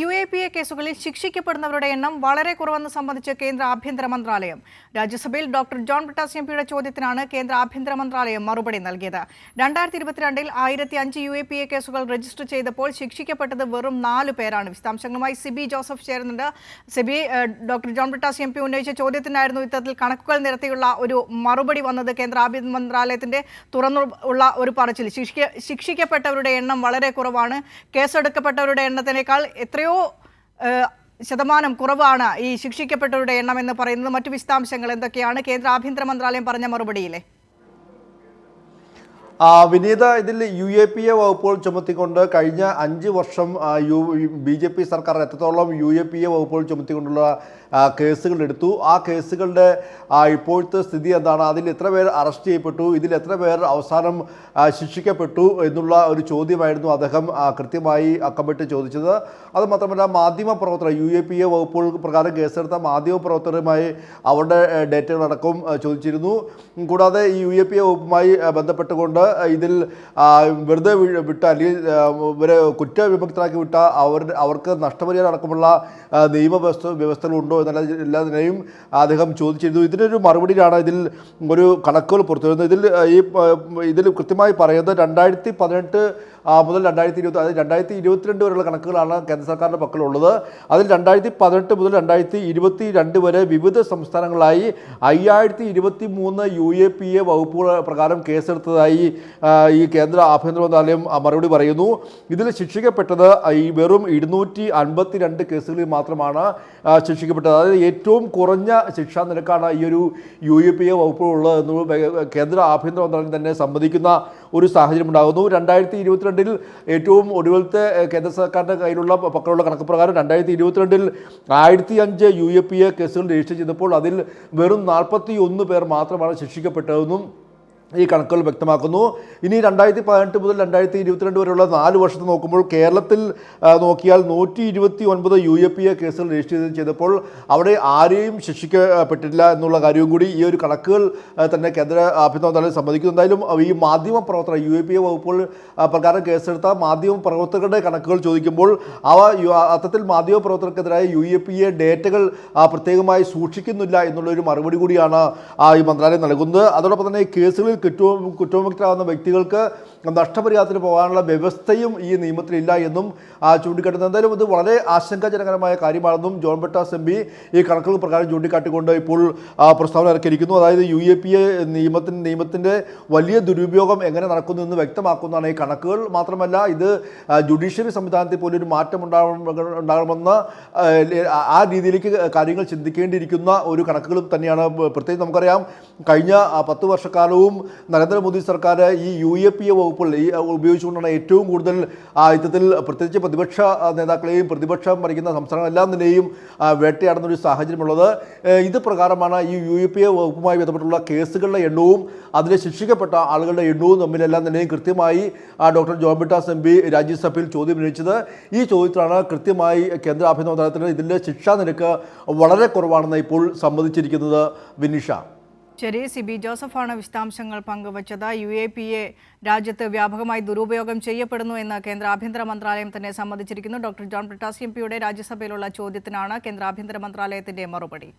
U A P A കേസുകളിൽ ശിക്ഷിക്കപ്പെടുന്നവരുടെ എണ്ണം വളരെ കുറവെന്ന് സംബന്ധിച്ച് കേന്ദ്ര ആഭ്യന്തര മന്ത്രാലയം. രാജ്യസഭയിൽ ഡോക്ടർ ജോൺ ബ്രിട്ടാസ് എം പിയുടെ ചോദ്യത്തിനാണ് കേന്ദ്ര ആഭ്യന്തര മന്ത്രാലയം മറുപടി നൽകിയത്. രണ്ടായിരത്തി ഇരുപത്തിരണ്ടിൽ ആയിരത്തി അഞ്ച് യു എ പി എ കേസുകൾ രജിസ്റ്റർ ചെയ്തപ്പോൾ ശിക്ഷിക്കപ്പെട്ടത് വെറും നാല് പേരാണ്. വിശദാംശങ്ങളുമായി സിബി ജോസഫ് ചേരുന്നുണ്ട്. Sibi doctor John Brittas M P ഉന്നയിച്ച ചോദ്യത്തിനായിരുന്നു ഇത്തരത്തിൽ കണക്കുകൾ നിരത്തിയുള്ള ഒരു മറുപടി വന്നത് കേന്ദ്ര ആഭ്യന്തര മന്ത്രാലയത്തിന്റെ തുറന്നു ഉള്ള ഒരു പറച്ചിൽ. ശിക്ഷിക്കപ്പെട്ടവരുടെ എണ്ണം വളരെ കുറവാണ്. കേസെടുക്കപ്പെട്ടവരുടെ എണ്ണത്തിനേക്കാൾ എത്രയോ ശതമാനം കുറവാണ് ഈ ശിക്ഷിക്കപ്പെട്ടവരുടെ എണ്ണം എന്ന് പറയുന്നത്. മറ്റു വിശദാംശങ്ങൾ എന്തൊക്കെയാണ്? കേന്ദ്ര ആഭ്യന്തര മന്ത്രാലയം പറഞ്ഞ മറുപടിയിലെ. വിനീത ഇതിൽ യു എ പി എ വകുപ്പുകൾ ചുമത്തിക്കൊണ്ട് കഴിഞ്ഞ അഞ്ച് വർഷം യു ബി ജെ പി സർക്കാർ എത്രത്തോളം യു എ പി എ വകുപ്പുകൾ ചുമത്തിക്കൊണ്ടുള്ള കേസുകൾ എടുത്തു. ആ കേസുകളുടെ ഇപ്പോഴത്തെ സ്ഥിതി എന്താണ്? അതിൽ എത്ര പേർ അറസ്റ്റ് ചെയ്യപ്പെട്ടു? ഇതിൽ എത്ര പേർ അവസാനം ശിക്ഷിക്കപ്പെട്ടു എന്നുള്ള ഒരു ചോദ്യമായിരുന്നു അദ്ദേഹം കൃത്യമായി അക്കമിട്ട് ചോദിച്ചത്. അതുമാത്രമല്ല മാധ്യമ പ്രവർത്തകർ യു എ പി എ വകുപ്പുകൾ പ്രകാരം കേസെടുത്ത മാധ്യമ പ്രവർത്തകരുമായി അവരുടെ ഡേറ്റകളടക്കം ചോദിച്ചിരുന്നു. കൂടാതെ ഈ യു എ പി എ വകുപ്പുമായി ബന്ധപ്പെട്ടുകൊണ്ട് ഇതിൽ വെറുതെ വിട്ട അല്ലെങ്കിൽ ഇവരെ കുറ്റവിമുക്തരാക്കി വിട്ട അവർ അവർക്ക് നഷ്ടപരിഹാരം അടക്കമുള്ള നിയമവ്യവസ്ഥ നിയമ വ്യവസ്ഥ വ്യവസ്ഥകളുണ്ടോ എന്നുള്ള എല്ലാതിനെയും അദ്ദേഹം ചോദിച്ചിരുന്നു. ഇതിനൊരു മറുപടിയിലാണ് ഇതിൽ ഒരു കണക്കുകൾ പുറത്തു വരുന്നത് ഇതിൽ ഈ ഇതിൽ കൃത്യമായി പറയുന്നത് രണ്ടായിരത്തി പതിനെട്ട് മുതൽ രണ്ടായിരത്തി ഇരുപത്തി അതായത് രണ്ടായിരത്തി ഇരുപത്തിരണ്ട് വരെയുള്ള കണക്കുകളാണ് കേന്ദ്ര സർക്കാരിന്റെ പക്കലുള്ളത്. അതിൽ രണ്ടായിരത്തി പതിനെട്ട് മുതൽ രണ്ടായിരത്തി ഇരുപത്തി രണ്ട് വരെ വിവിധ സംസ്ഥാനങ്ങളായി അയ്യായിരത്തി ഇരുപത്തി മൂന്ന് യു എ പി എ വകുപ്പുകൾ പ്രകാരം കേസെടുത്തതായി ഈ കേന്ദ്ര ആഭ്യന്തര മന്ത്രാലയം മറുപടി പറയുന്നു. ഇതിൽ ശിക്ഷിക്കപ്പെട്ടത് ഈ വെറും ഇരുന്നൂറ്റി അൻപത്തി രണ്ട് കേസുകളിൽ മാത്രമാണ് ശിക്ഷിക്കപ്പെട്ടത്. അതായത് ഏറ്റവും കുറഞ്ഞ ശിക്ഷാ നിരക്കാണ് ഈ ഒരു യു എ പി എ വകുപ്പുള്ളത് എന്ന് കേന്ദ്ര ആഭ്യന്തര മന്ത്രാലയം തന്നെ സമ്മതിക്കുന്ന ഒരു സാഹചര്യം ഉണ്ടാകുന്നു. രണ്ടായിരത്തി ഇരുപത്തിരണ്ടിൽ ഏറ്റവും ഒടുവിലത്തെ കേന്ദ്ര സർക്കാരിന്റെ കയ്യിലുള്ള പക്കലുള്ള കണക്ക് പ്രകാരം രണ്ടായിരത്തി ഇരുപത്തിരണ്ടിൽ ആയിരത്തി അഞ്ച് യു എ പി എ കേസുകൾ രജിസ്റ്റർ ചെയ്തപ്പോൾ അതിൽ വെറും നാൽപ്പത്തി ഒന്ന് പേർ മാത്രമാണ് ശിക്ഷിക്കപ്പെട്ടതെന്നും ഈ കണക്കുകൾ വ്യക്തമാക്കുന്നു. ഇനി രണ്ടായിരത്തി പതിനെട്ട് മുതൽ രണ്ടായിരത്തി ഇരുപത്തിരണ്ട് വരെയുള്ള നാല് വർഷത്തെ നോക്കുമ്പോൾ കേരളത്തിൽ നോക്കിയാൽ നൂറ്റി ഇരുപത്തി ഒൻപത് യു എ പി എ കേസുകൾ രജിസ്റ്റർ ചെയ്ത് ചെയ്തപ്പോൾ അവിടെ ആരെയും ശിക്ഷിക്കപ്പെട്ടിട്ടില്ല എന്നുള്ള കാര്യവും കൂടി ഈ ഒരു കണക്കുകൾ തന്നെ കേന്ദ്ര ആഭ്യന്തര മന്ത്രാലയം സമ്മതിക്കുന്നു. എന്തായാലും ഈ മാധ്യമ പ്രവർത്തകർ യു എ പി എ വകുപ്പുകൾ പ്രകാരം കേസെടുത്ത മാധ്യമ പ്രവർത്തകരുടെ കണക്കുകൾ ചോദിക്കുമ്പോൾ അവ അത്തരത്തിൽ മാധ്യമ പ്രവർത്തകർക്കെതിരായ യു എ പി എ ഡേറ്റകൾ പ്രത്യേകമായി സൂക്ഷിക്കുന്നില്ല എന്നുള്ളൊരു മറുപടി കൂടിയാണ് ഈ മന്ത്രാലയം നൽകുന്നത്. അതോടൊപ്പം തന്നെ ഈ കേസുകളിൽ കുറ്റവും കുറ്റവിമുക്തരാകുന്ന വ്യക്തികൾക്ക് നഷ്ടപരിഹാരത്തിന് പോകാനുള്ള വ്യവസ്ഥയും ഈ നിയമത്തിലില്ല എന്നും ആ, ചൂണ്ടിക്കാട്ടുന്നു എന്തായാലും ഇത് വളരെ ആശങ്കാജനകരമായ കാര്യമാണെന്നും ജോൺ ബെട്ടാസ് എം പി ഈ കണക്കുകൾ പ്രകാരം ചൂണ്ടിക്കാട്ടിക്കൊണ്ട് ഇപ്പോൾ പ്രസ്താവന ഇറക്കിയിരിക്കുന്നു. അതായത് യു എ പി എ നിയമത്തിന് നിയമത്തിന്റെ വലിയ ദുരുപയോഗം എങ്ങനെ നടക്കുന്നു എന്ന് വ്യക്തമാക്കുന്നതാണ് ഈ കണക്കുകൾ. മാത്രമല്ല ഇത് ജുഡീഷ്യറി സംവിധാനത്തിൽ പോലും ഒരു മാറ്റം ഉണ്ടാകും ഉണ്ടാകണമെന്ന് ആ രീതിയിലേക്ക് കാര്യങ്ങൾ ചിന്തിക്കേണ്ടിയിരിക്കുന്ന ഒരു കണക്കുകളും തന്നെയാണ്. പ്രത്യേകിച്ച് നമുക്കറിയാം കഴിഞ്ഞ പത്ത് വർഷക്കാലവും നരേന്ദ്രമോദി സർക്കാർ ഈ യു എ പി എ വകുപ്പുകൾ ഈ ഉപയോഗിച്ചുകൊണ്ടാണ് ഏറ്റവും കൂടുതൽ ഇത്തരത്തിൽ പ്രത്യേകിച്ച് പ്രതിപക്ഷ നേതാക്കളെയും പ്രതിപക്ഷം ഭരിക്കുന്ന സംസ്ഥാനങ്ങളെല്ലാം തന്നെയും വേട്ടയാടുന്നൊരു സാഹചര്യമുള്ളത്. ഇത് പ്രകാരമാണ് ഈ യു എ പി എ വകുപ്പുമായി ബന്ധപ്പെട്ടുള്ള കേസുകളുടെ എണ്ണവും അതിനെ ശിക്ഷിക്കപ്പെട്ട ആളുകളുടെ എണ്ണവും തമ്മിലെല്ലാം തന്നെയും കൃത്യമായി doctor John Brittas M P രാജ്യസഭയിൽ ചോദ്യം ഉന്നയിച്ചത്. ഈ ചോദ്യത്തിലാണ് കൃത്യമായി കേന്ദ്ര ആഭ്യന്തര മന്ത്രാലയത്തിന് ഇതിന്റെ ശിക്ഷാ നിരക്ക് വളരെ കുറവാണെന്ന് ഇപ്പോൾ സമ്മതിച്ചിരിക്കുന്നത് വിനിഷ. ശരി സിബി ജോസഫാണ് വിശദാംശങ്ങൾ പങ്കുവച്ചത്. യു എ പി എ രാജ്യത്ത് വ്യാപകമായി ദുരുപയോഗം ചെയ്യപ്പെടുന്നു എന്ന് കേന്ദ്ര ആഭ്യന്തര മന്ത്രാലയം തന്നെ സമ്മതിച്ചിരിക്കുന്നു. ഡോക്ടർ ജോൺ ബ്രിട്ടാസ് എം പിയുടെ രാജ്യസഭയിലുള്ള ചോദ്യത്തിനാണ് കേന്ദ്ര ആഭ്യന്തര മന്ത്രാലയത്തിന്റെ മറുപടി.